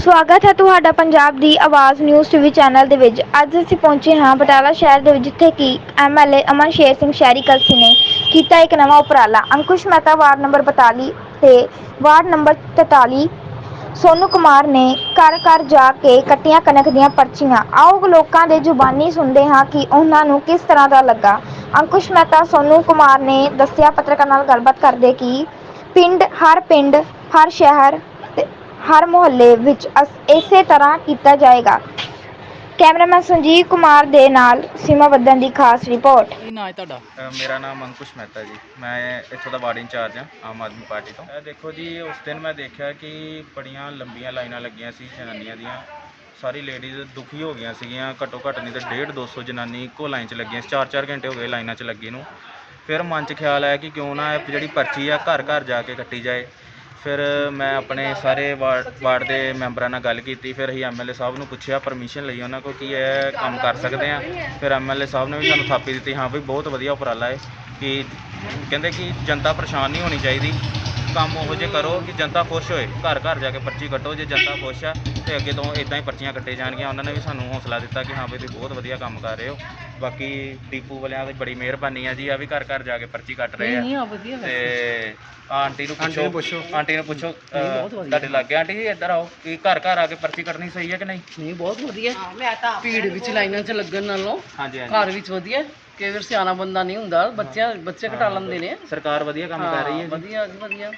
ਸਵਾਗਤ ਹੈ ਤੁਹਾਡਾ ਪੰਜਾਬ ਦੀ ਆਵਾਜ਼ ਨਿਊਜ਼ ਟੀਵੀ ਚੈਨਲ ਦੇ ਵਿੱਚ। ਅੱਜ ਅਸੀਂ ਪਹੁੰਚੇ ਹਾਂ ਬਟਾਲਾ ਸ਼ਹਿਰ ਦੇ ਵਿੱਚ, ਜਿੱਥੇ ਕਿ ਐਮਐਲਏ ਅਮਨ ਸ਼ੇਰ ਸਿੰਘ ਸ਼ਹਿਰੀ ਕਲਸੀ ਨੇ ਕੀਤਾ ਇੱਕ ਨਵਾਂ ਉਪਰਾਲਾ। ਅੰਕੁਸ਼ ਮਹਿਤਾ ਵਾਰਡ ਨੰਬਰ 42 ਤੇ ਵਾਰਡ ਨੰਬਰ 43 ਸੋਨੂ ਕੁਮਾਰ ਨੇ ਘਰ ਘਰ ਜਾ ਕੇ ਕੱਟੀਆਂ ਕਣਕ ਦੀਆਂ ਪਰਚੀਆਂ। ਆਓ ਲੋਕਾਂ ਦੇ ਜ਼ੁਬਾਨੀ ਸੁਣਦੇ ਹਾਂ ਕਿ ਉਹਨਾਂ ਨੂੰ ਕਿਸ ਤਰ੍ਹਾਂ ਦਾ ਲੱਗਾ। ਅੰਕੁਸ਼ ਮਹਿਤਾ, ਸੋਨੂ ਕੁਮਾਰ ਨੇ ਦੱਸਿਆ ਪੱਤਰਕਾਰ ਨਾਲ ਗੱਲਬਾਤ ਕਰਦੇ ਕਿ ਪਿੰਡ, ਹਰ ਪਿੰਡ, ਹਰ ਸ਼ਹਿਰ ਹਰ ਮੁਹੱਲੇ ਵਿੱਚ ਇਸੇ ਤਰ੍ਹਾਂ ਕੀਤਾ ਜਾਏਗਾ। ਕੈਮਰਾਮੈਨ ਸੰਜੀਵ ਕੁਮਾਰ ਦੇ ਨਾਲ ਸੀਮਾ ਬੱਦਨ ਦੀ ਖਾਸ ਰਿਪੋਰਟ। ਕੀ ਨਾਂ ਹੈ ਤੁਹਾਡਾ? ਅ, ਮੇਰਾ ਨਾਮ ਅੰਕੁਸ਼ ਮਹਿਤਾ ਜੀ। ਮੈਂ ਇੱਥੋਂ ਦਾ ਵਾਰਡ ਇੰਚਾਰਜ ਹਾਂ ਆਮ ਆਦਮੀ ਪਾਰਟੀ ਤੋਂ। ਇਹ ਦੇਖੋ ਜੀ ਉਸ ਦਿਨ ਮੈਂ ਦੇਖਿਆ ਕਿ ਬੜੀਆਂ ਲੰਬੀਆਂ ਲਾਈਨਾਂ ਲੱਗੀਆਂ ਸੀ ਜਨਾਨੀਆਂ ਦੀਆਂ। ਸਾਰੀ ਲੇਡੀਜ਼ ਦੁਖੀ ਹੋ ਗਈਆਂ ਸੀਗੀਆਂ ਘੱਟੋ ਘੱਟ ਨਹੀਂ ਤਾਂ 1.5 200 ਜਨਾਨੀ ਇੱਕੋ ਲਾਈਨ 'ਚ ਲੱਗੀਆਂ ਸੀ 4-4 ਘੰਟੇ ਹੋ ਗਏ ਲਾਈਨਾਂ 'ਚ ਲੱਗੀ ਨੂੰ। ਫਿਰ ਮਨ 'ਚ ਖਿਆਲ ਆਇਆ ਕਿ ਕਿਉਂ ਨਾ ਇਹ ਜਿਹੜੀ ਪਰਚੀ ਆ ਘਰ ਘਰ ਜਾ ਕੇ ਕੱਟੀ ਜਾਏ। ਫਿਰ ਮੈਂ ਆਪਣੇ ਸਾਰੇ ਵਾਰਡ ਵਾਰਡ ਦੇ ਮੈਂਬਰਾਂ ਨਾਲ ਗੱਲ ਕੀਤੀ, ਫਿਰ ਅਸੀਂ ਐਮਐਲਏ ਸਾਹਿਬ ਨੂੰ ਪੁੱਛਿਆ, ਪਰਮਿਸ਼ਨ ਲਈ ਉਹਨਾਂ ਕੋਲ ਕੀ ਇਹ ਕੰਮ ਕਰ ਸਕਦੇ ਆ ਫਿਰ ਐਮਐਲਏ ਸਾਹਿਬ ਨੇ ਵੀ ਸਾਨੂੰ ਥਾਪੀ ਦਿੱਤੀ, ਹਾਂ ਵੀ ਬਹੁਤ ਵਧੀਆ ਉਪਰਾਲਾ ਹੈ ਕਿ, ਕਹਿੰਦੇ ਕਿ ਜਨਤਾ ਪਰੇਸ਼ਾਨ ਨਹੀਂ ਹੋਣੀ ਚਾਹੀਦੀ। ਕੰਮ ਉਹੋ ਜਿਹੇ ਕਰੋ ਕਿ ਜਨਤਾ ਖੁਸ਼ ਹੋਏ। ਘਰ ਘਰ ਜਾ ਕੇ ਪਰਚੀ ਕੱਟੋ ਜੇ ਜਨਤਾ ਖੁਸ਼ ਆ ਤੇ ਅੱਗੇ ਤੋਂ ਇਦਾਂ ਹੀ ਪਰਚੀਆਂ ਕੱਟੇ ਜਾਣਗੀਆਂ। ਉਹਨਾਂ ਨੇ ਵੀ ਸਾਨੂੰ ਹੌਸਲਾ ਦਿੱਤਾ ਕਿ ਹਾਂ ਵੀ ਤੁਸੀਂ ਬਹੁਤ ਵਧੀਆ ਕੰਮ ਕਰ ਰਹੇ ਹੋ। ਬਾਕੀ ਡੀਪੂ ਵਾਲਿਆਂ ਦੀ ਬੜੀ ਮਿਹਰਬਾਨੀ ਆ ਜੀ ਆ ਵੀ ਘਰ ਘਰ ਜਾ ਕੇ ਪਰਚੀ ਕੱਟ ਰਹੇ ਆ। ਨਹੀਂ ਆ ਵਧੀਆ ਤੇ ਆਂਟੀ ਨੂੰ ਪੁੱਛੋ ਆਂਟੀ ਨੂੰ ਪੁੱਛੋ ਤੁਹਾਡੇ ਲੱਗੇ ਆਂਟੀ ਜੀ ਇੱਧਰ ਆਓ ਕਿ ਘਰ ਘਰ ਆ ਕੇ ਪਰਚੀ ਕੱਟਣੀ ਸਹੀ ਹੈ ਕਿ ਨਹੀਂ? ਨਹੀਂ ਬਹੁਤ ਵਧੀਆ। ਭੀੜ ਵਿੱਚ ਲਾਈਨਾਂ 'ਚ ਲੱਗਣ ਨਾਲੋਂ ਹਾਂਜੀ। ਘਰ ਵਿੱਚ ਵਧੀਆ। ਕਈ ਵਾਰ ਸਿਆਣਾ ਬੰਦਾ ਨਹੀਂ ਹੁੰਦਾ ਬੱਚਿਆਂ ਬੱਚੇ ਘਟਾ ਲੈਂਦੇ ਨੇ। ਸਰਕਾਰ ਵਧੀਆ ਕੰਮ ਕਰ ਰਹੀ ਹੈ ਜੀ। ਵਧੀਆ ਜੀ ਵਧੀਆ।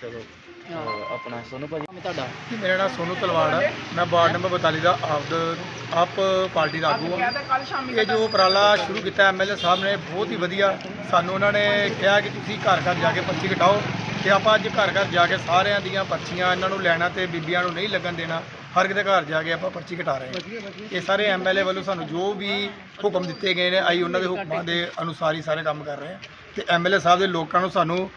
ਚਲੋ ਅਹ, ਆਪਣਾ ਸੋਨੂ ਭਾਜੀ ਕੰਮ ਤੁਹਾਡਾ? ਜੀ ਮੇਰਾ ਨਾਮ ਸੋਨੂ ਤਲਵਾੜ ਹੈ। ਮੈਂ ਵਾਰਡ ਨੰਬਰ 42 ਦਾ ਆਪਦ ਆਪ ਪਾਰਟੀ ਦਾ ਆਗੂ ਹਾਂ। ਇਹ ਜੋ ਉਪਰਾਲਾ ਸ਼ੁਰੂ ਕੀਤਾ ਐਮਐਲਏ ਸਾਹਿਬ ਨੇ ਬਹੁਤ ਹੀ ਵਧੀਆ। ਸਾਨੂੰ ਉਹਨਾਂ ਨੇ ਕਿਹਾ ਕਿ ਤੁਸੀਂ ਘਰ ਘਰ ਜਾ ਕੇ ਪਰਚੀ ਕਟਾਓ ਤੇ ਆਪਾਂ ਅੱਜ ਘਰ ਘਰ ਜਾ ਕੇ ਸਾਰਿਆਂ ਦੀਆਂ ਪਰਚੀਆਂ ਇਹਨਾਂ ਨੂੰ ਲੈਣਾ ਤੇ ਬੀਬੀਆਂ ਨੂੰ ਨਹੀਂ ਲੱਗਣ ਦੇਣਾ। ਹਰ ਕਿਤੇ ਘਰ ਜਾ ਕੇ ਆਪਾਂ ਪਰਚੀ ਕਟਾ ਰਹੇ ਹਾਂ। ਇਹ ਸਾਰੇ ਐਮਐਲਏ ਵੱਲੋਂ ਸਾਨੂੰ ਜੋ ਵੀ ਹੁਕਮ ਦਿੱਤੇ ਗਏ ਨੇ ਅਸੀਂ ਉਹਨਾਂ ਦੇ ਹੁਕਮਾਂ ਦੇ ਅਨੁਸਾਰ ਹੀ ਸਾਰੇ ਕੰਮ ਕਰ ਰਹੇ ਹਾਂ। ਤੇ ਐਮਐਲਏ ਸਾਹਿਬ ਦੇ ਲੋਕਾਂ ਨੂੰ ਸਾਨੂੰ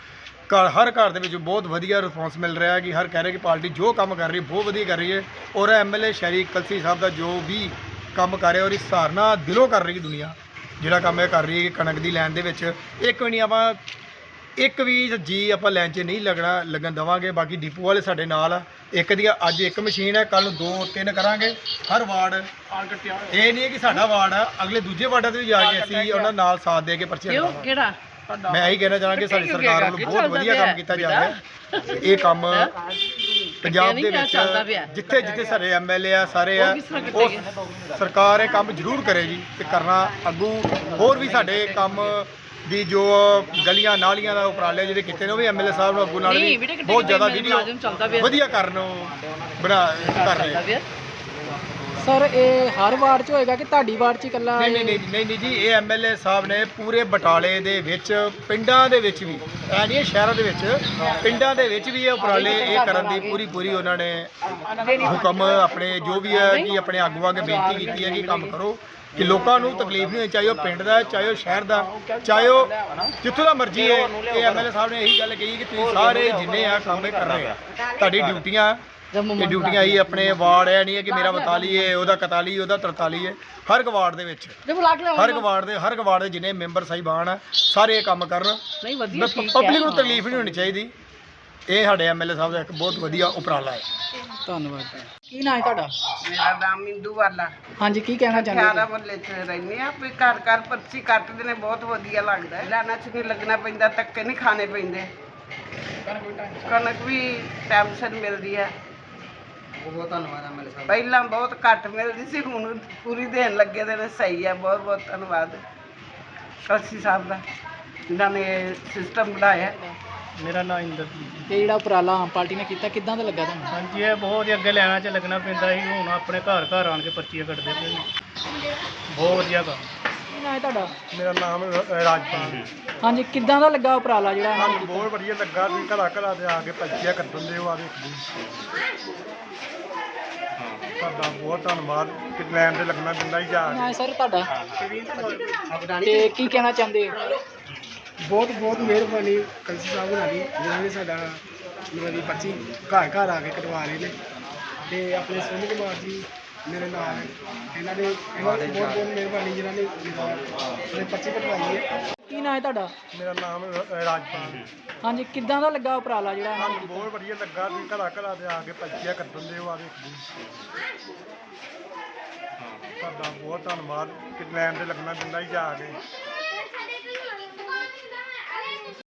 ਘਰ ਹਰ ਘਰ ਦੇ ਵਿੱਚ ਬਹੁਤ ਵਧੀਆ ਰਿਸਪੌਂਸ ਮਿਲ ਰਿਹਾ ਕਿ ਹਰ ਕਹਿ ਰਹੇ ਕਿ ਪਾਰਟੀ ਜੋ ਕੰਮ ਕਰ ਰਹੀ ਬਹੁਤ ਵਧੀਆ ਕਰ ਰਹੀ ਹੈ। ਔਰ ਐਮਐਲਏ ਸ਼ਹਿਰੀ ਕਲਸੀ ਸਾਹਿਬ ਦਾ ਜੋ ਵੀ ਕੰਮ ਕਰ ਰਿਹਾ ਔਰ ਇਸ ਸਹਾਰਨਾ ਦਿਲੋਂ ਕਰ ਰਹੀ ਦੁਨੀਆ। ਜਿਹੜਾ ਕੰਮ ਇਹ ਕਰ ਰਹੀ ਹੈ ਕਣਕ ਦੀ ਲੈਣ ਦੇ ਵਿੱਚ ਇੱਕ ਵੀ ਨਹੀਂ ਆਪਾਂ ਇੱਕ ਵੀ ਜੀ ਆਪਾਂ ਲੈਣ 'ਚ ਨਹੀਂ ਲੱਗਣਾ ਲੱਗਣ ਦਵਾਂਗੇ ਬਾਕੀ ਡਿਪੂ ਵਾਲੇ ਸਾਡੇ ਨਾਲ ਆ। ਇੱਕ ਦੀ ਅੱਜ ਇੱਕ ਮਸ਼ੀਨ ਹੈ ਕੱਲ ਨੂੰ ਦੋ ਤਿੰਨ ਕਰਾਂਗੇ ਹਰ ਵਾਰਡ। ਇਹ ਨਹੀਂ ਹੈ ਕਿ ਸਾਡਾ ਵਾਰਡ ਆ ਅਗਲੇ ਦੂਜੇ ਵਾਰਡਾਂ ਤੇ ਵੀ ਜਾ ਕੇ ਅਸੀਂ ਉਹਨਾਂ ਨਾਲ ਸਾਥ ਦੇ ਕੇ ਪਰਚੀਆਂ ਕਿਉਂ? ਕਟਾਵਾਂਗੇ ਕਿਹੜਾ? ਮੈਂ ਇਹੀ ਕਹਿਣਾ ਚਾਹਾਂਗਾ ਕਿ ਸਾਡੀ ਸਰਕਾਰ ਵੱਲੋਂ ਬਹੁਤ ਵਧੀਆ ਕੰਮ ਕੀਤਾ ਜਾ ਰਿਹਾ ਹੈ। ਇਹ ਕੰਮ ਪੰਜਾਬ ਦੇ ਵਿੱਚ। ਜਿੱਥੇ ਜਿੱਥੇ ਸਾਡੇ ਐਮਐਲਏ ਆ ਸਾਰੇ ਆ ਉਹ? ਸਰਕਾਰ ਇਹ ਕੰਮ ਜ਼ਰੂਰ ਕਰੇ ਜੀ ਤੇ ਕਰਨਾ ਅੱਗੂ ਹੋਰ ਵੀ ਸਾਡੇ ਕੰਮ ਦੀ ਜੋ ਗਲੀਆਂ ਨਾਲੀਆਂ ਦਾ ਉਪਰਾਲੇ ਜਿਹੜੇ ਕੀਤੇ ਨੇ ਉਹ ਵੀ ਐਮਐਲਏ ਸਾਹਿਬ ਨੂੰ ਅੱਗੂ ਨਾਲ ਵੀ ਬਹੁਤ ਜ਼ਿਆਦਾ ਵੀਡੀਓ। ਵਧੀਆ ਕਰਨ ਨੂੰ ਬਣਾ ਕਰ ਰਹੇ ਸਰ ਇਹ ਹਰ ਵਾਰਡ 'ਚ ਹੋਏਗਾ ਕਿ ਤੁਹਾਡੀ ਵਾਰਡ 'ਚ ਹੀ ਇਕੱਲਾ ਨਹੀਂ ਨਹੀਂ ਨਹੀਂ ਨਹੀਂ ਨਹੀਂ ਜੀ ਇਹ ਐਮਐਲਏ ਸਾਹਿਬ ਨੇ ਪੂਰੇ ਬਟਾਲੇ ਦੇ ਵਿੱਚ ਪਿੰਡਾਂ ਦੇ ਵਿੱਚ ਵੀ ਐ ਨਹੀਂ ਇਹ ਸ਼ਹਿਰਾਂ ਦੇ ਵਿੱਚ ਪਿੰਡਾਂ ਦੇ ਵਿੱਚ ਵੀ ਇਹ ਉਪਰਾਲੇ ਇਹ ਕਰਨ ਦੀ ਪੂਰੀ ਪੂਰੀ ਉਹਨਾਂ ਨੇ ਹੁਕਮ ਆਪਣੇ ਜੋ ਵੀ ਹੈ ਕਿ ਆਪਣੇ ਆਗੂਆਂ ਅੱਗੇ ਬੇਨਤੀ ਕੀਤੀ ਹੈ ਕਿ ਕੰਮ ਕਰੋ ਕਿ ਲੋਕਾਂ ਨੂੰ ਤਕਲੀਫ ਨਹੀਂ ਹੋਣੀ ਚਾਹੀਏ ਉਹ ਪਿੰਡ ਦਾ ਚਾਹੇ ਉਹ ਸ਼ਹਿਰ ਦਾ ਚਾਹੇ ਉਹ ਜਿੱਥੋਂ ਦਾ ਮਰਜ਼ੀ ਹੈ ਇਹ ਐਮਐਲਏ ਸਾਹਿਬ ਨੇ ਇਹੀ ਗੱਲ ਕਹੀ ਕਿ ਤੁਸੀਂ ਸਾਰੇ ਜਿੰਨੇ ਆ ਕੰਮ ਕਰ ਰਹੇ ਆ ਤੁਹਾਡੀ ਡਿਊਟੀਆਂ ਇਹ ਡਿਊਟੀਆਂ ਹੀ ਆਪਣੇ ਵਾਰਡ ਹੈ ਨਹੀਂ ਹੈ ਕਿ ਮੇਰਾ 42 ਹੈ ਉਹਦਾ 41 ਉਹਦਾ 43 ਹੈ ਹਰ ਇੱਕ ਵਾਰਡ ਦੇ ਵਿੱਚ। ਹਰ ਇੱਕ ਵਾਰਡ ਦੇ ਹਰ ਇੱਕ ਵਾਰਡ ਦੇ ਜਿੰਨੇ ਮੈਂਬਰ ਸਾਹਿਬਾਨ ਆ ਸਾਰੇ ਇਹ ਕੰਮ ਕਰਨ। ਨਹੀਂ ਵਧੀਆ ਪਬਲਿਕ ਨੂੰ ਤਕਲੀਫ ਨਹੀਂ ਹੋਣੀ ਚਾਹੀਦੀ। ਇਹ ਸਾਡੇ ਐਮਐਲਏ ਸਾਹਿਬ ਦਾ ਇੱਕ ਬਹੁਤ ਵਧੀਆ ਉਪਰਾਲਾ ਹੈ। ਧੰਨਵਾਦ। ਕੀ ਨਾਂ ਹੈ ਤੁਹਾਡਾ? ਮੇਰਾ ਨਾਮ ਮਿੰਦੂ ਵਾਲਾ। ਹਾਂਜੀ ਕੀ ਕਹਿਣਾ ਚਾਹੁੰਦੇ ਖਿਆਰਾ ਬੱਲੇ ਚ ਰਹਿੰਦੇ ਆ ਵੀ ਘਰ ਘਰ ਪਰਚੀ ਕੱਟਦੇ ਨੇ ਬਹੁਤ ਵਧੀਆ ਲੱਗਦਾ। ਹੈ ਲਾਣਾ ਚ ਨਹੀਂ ਲੱਗਣਾ ਪੈਂਦਾ ਧੱਕੇ ਨਹੀਂ ਖਾਣੇ ਪੈਂਦੇ। ਕਣਕ ਵੀ ਟਾਈਮ ਸਿਰ ਮਿਲਦੀ ਹੈ ਬਹੁਤ ਧੰਨਵਾਦ ਐਮਐਲਏ ਸਾਹਿਬ ਪਹਿਲਾਂ ਬਹੁਤ ਘੱਟ ਮਿਲਦੀ ਸੀ ਹੁਣ ਪੂਰੀ ਦੇਣ ਲੱਗੇ ਦੇ ਨੇ ਸਹੀ ਹੈ ਬਹੁਤ ਬਹੁਤ ਧੰਨਵਾਦ। ਕਲਸੀ ਸਾਹਿਬ ਦਾ ਜਿਨ੍ਹਾਂ ਨੇ ਸਿਸਟਮ ਬਣਾਇਆ। ਮੇਰਾ ਨਾਮ ਇੰਦਰਜੀਤ ਜੀ। ਤੇ ਜਿਹੜਾ ਉਪਰਾਲਾ ਆਮ ਪਾਰਟੀ ਨੇ ਕੀਤਾ ਕਿੱਦਾਂ ਦਾ ਲੱਗਾ ਤੁਹਾਨੂੰ? ਹਾਂਜੀ ਇਹ ਬਹੁਤ ਹੀ ਅੱਗੇ ਲੈਣਾ ਚ ਲੱਗਣਾ ਪੈਂਦਾ ਸੀ ਹੁਣ ਆਪਣੇ ਘਰ ਘਰ ਆਣ ਕੇ ਪਰਚੀਆਂ ਕੱਟਦੇ ਪਏ ਨੇ। ਬਹੁਤ ਵਧੀਆ ਕੰਮ। ਕੀ ਨਾਂ ਹੈ ਤੁਹਾਡਾ? ਮੇਰਾ ਨਾਮ ਰਾਜਪਾਲ। ਜੀ ਹਾਂਜੀ ਕਿੱਦਾਂ ਦਾ ਲੱਗਾ ਉਪਰਾਲਾ ਜਿਹੜਾ ਇਹਨਾਂ ਨੇ ਬਹੁਤ ਵਧੀਆ ਲੱਗਾ ਤੁਸੀਂ ਘਰਾਂ ਘਰਾਂ ਦੇ ਆ ਕੇ ਪਰਚੀਆਂ ਕੱਟਣ ਦੇ ਹੋ ਆ ਵੇਖਦੇ ਤੁਹਾਡਾ ਬਹੁਤ ਧੰਨਵਾਦ। ਕਿ ਲੈਣ ਤੇ ਲੱਗਣਾ ਪੈਂਦਾ ਹੀ ਜਾ ਕੀ ਹੈ ਸਰ ਤੁਹਾਡਾ। ਤੇ ਕੀ ਕਹਿਣਾ ਚਾਹੁੰਦੇ ਹੋ? ਬਹੁਤ ਬਹੁਤ ਮਿਹਰਬਾਨੀ ਕਲਸੀ ਸਾਹਿਬ ਹੋਣਾ ਦੀ ਜਿਨ੍ਹਾਂ ਨੇ ਸਾਡਾ ਮਤਲਬ ਕਿ ਪਰਚੀ ਘਰ ਘਰ ਆ ਕੇ ਕਟਵਾ ਰਹੇ ਨੇ। ਤੇ ਆਪਣੇ ਸੋਨੂ ਕੁਮਾਰ ਜੀ ਮੇਰੇ ਨਾਲ ਇਹਨਾਂ ਨੇ ਇਹਨਾਂ ਦੀ ਬਹੁਤ ਬਹੁਤ ਮਿਹਰਬਾਨੀ ਜਿਨ੍ਹਾਂ ਨੇ ਮੇਰਾ ਪਰਚੀ ਕਟਵਾਈ ਹੈ ਕੀ ਨਾਂ ਹੈ ਤੁਹਾਡਾ? ਮੇਰਾ ਨਾਮ ਰਾਜਪਾਲ। ਹਾਂਜੀ ਕਿੱਦਾਂ ਦਾ ਲੱਗਾ ਉਪਰਾਲਾ ਜਿਹੜਾ ਇਹਨਾਂ ਨੇ ਸਾਨੂੰ ਬਹੁਤ ਵਧੀਆ ਲੱਗਾ ਵੀ ਘਰਾਂ ਘਰਾਂ ਦੇ ਆ ਕੇ ਪਰਚੀਆਂ ਕੱਟਣ ਦੇ ਉਹ ਆ ਵੇਖਦੇ ਤੁਹਾਡਾ ਬਹੁਤ ਧੰਨਵਾਦ। ਕਿ ਲਾਈਨ ਤੇ ਲੱਗਣਾ ਪੈਂਦਾ ਹੀ ਜਾ ਕੇ।